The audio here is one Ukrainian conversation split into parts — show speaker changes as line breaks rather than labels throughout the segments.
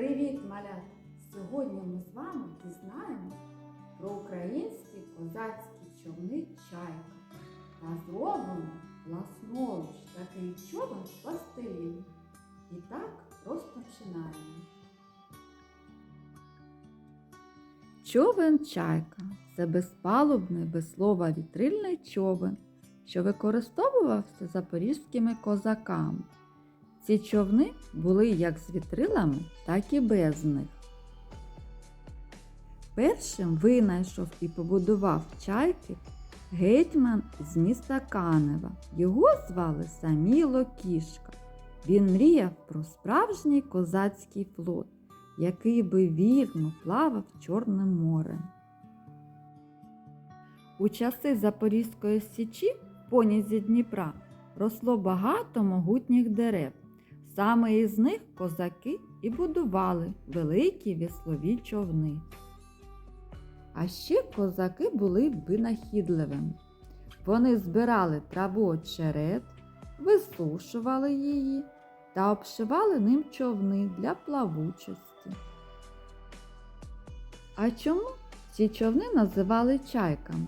Привіт, малята! Сьогодні ми з вами дізнаємось про українські козацькі човни чайка та зробимо власноруч такий човен з пластиліну. І так розпочинаємо. Човен чайка це безпалубний, без слова вітрильний човен, що використовувався запорізькими козаками. Ці човни були як з вітрилами, так і без них. Першим винайшов і побудував чайки гетьман з міста Канева. Його звали Саміло Кішка. Він мріяв про справжній козацький флот, який би вільно плавав Чорним морем. У часи Запорізької січі в понізі Дніпра росло багато могутніх дерев. Саме із них козаки і будували великі віслові човни. А ще козаки були винахідливими. Вони збирали траву очерет, висушували її та обшивали ним човни для плавучості. А чому ці човни називали чайками?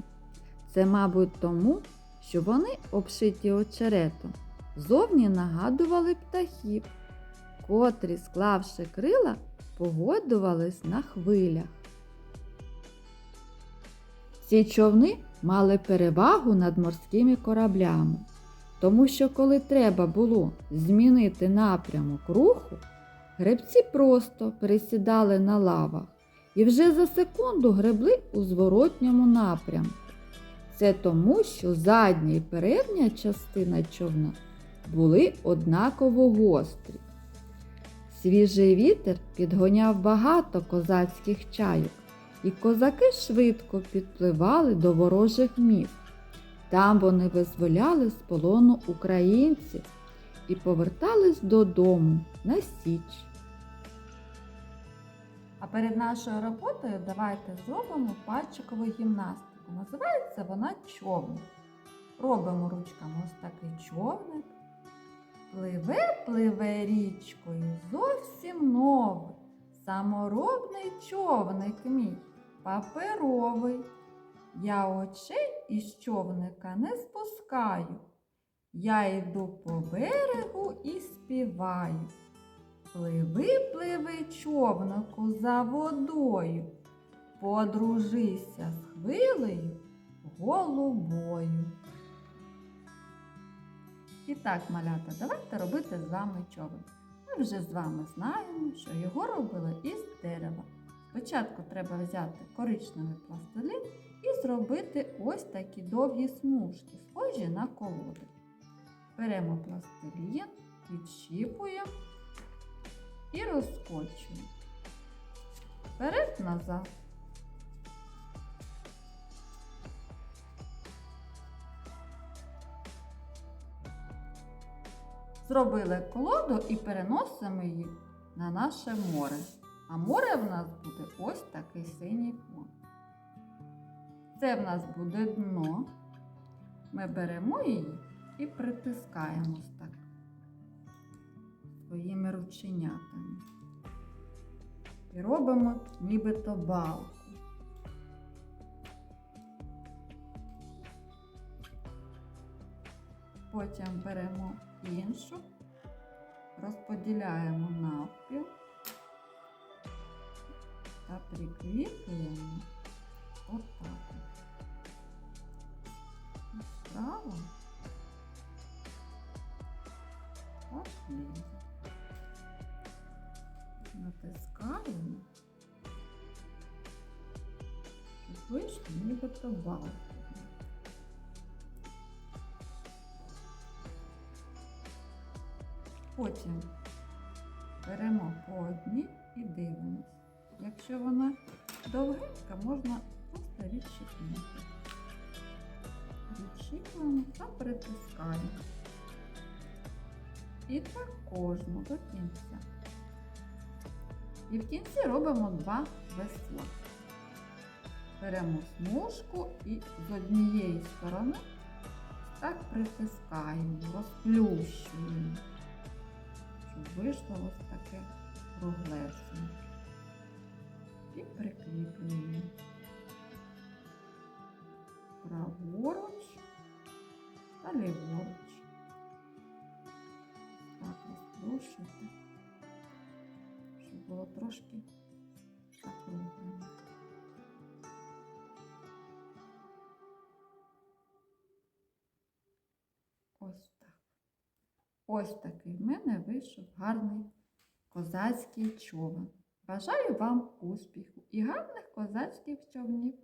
Це, мабуть, тому, що вони обшиті очеретом зовні нагадували птахів, котрі, склавши крила, погодувались на хвилях. Ці човни мали перевагу над морськими кораблями, тому що коли треба було змінити напрямок руху, гребці просто пересідали на лавах і вже за секунду гребли у зворотньому напрямку. Це тому, що задня і передня частина човна були однаково гострі. Свіжий вітер підгоняв багато козацьких чайок, і козаки швидко підпливали до ворожих міст. Там вони визволяли з полону українців і повертались додому на Січ. А перед нашою роботою давайте зробимо пальчикову гімнастику. Називається вона човник. Робимо ручками ось такий човник. Пливе, пливе річкою зовсім новий, саморобний човник мій, паперовий. Я очей із човника не спускаю. Я йду по берегу і співаю. Пливи, пливи, човнику за водою, подружися з хвилею голубою. І так, малята, давайте робити з вами човен. Ми вже з вами знаємо, що його робили із дерева. Спочатку треба взяти коричневий пластилін і зробити ось такі довгі смужки, схожі на колоди. Беремо пластилін, відщіпуємо і розкочуємо. Вперед-назад. Зробили колоду і переносимо її на наше море. А море в нас буде ось такий синій фон. Це в нас буде дно. Ми беремо її і притискаємо так своїми рученятами. І робимо нібито балку. Потім беремо іншу, розподіляємо навпіл та прикріплюємо отак. Справа та зліва. Натискаємо, вийшло нібито балка. Потім беремо по одній і дивимось. Якщо вона довгенька, можна просто відщипнути. Відщипуємо та притискаємо. І так кожну до кінця. І в кінці робимо два весла. Беремо смужку і з однієї сторони так притискаємо, розплющуємо, вийшло ось таке круглесенький. І прикріплюємо. Праворуч та ліворуч. Так, розплющуйте, щоб було трошки закруглено. Ось такий в мене вийшов гарний козацький човен. Бажаю вам успіху і гарних козацьких човнів!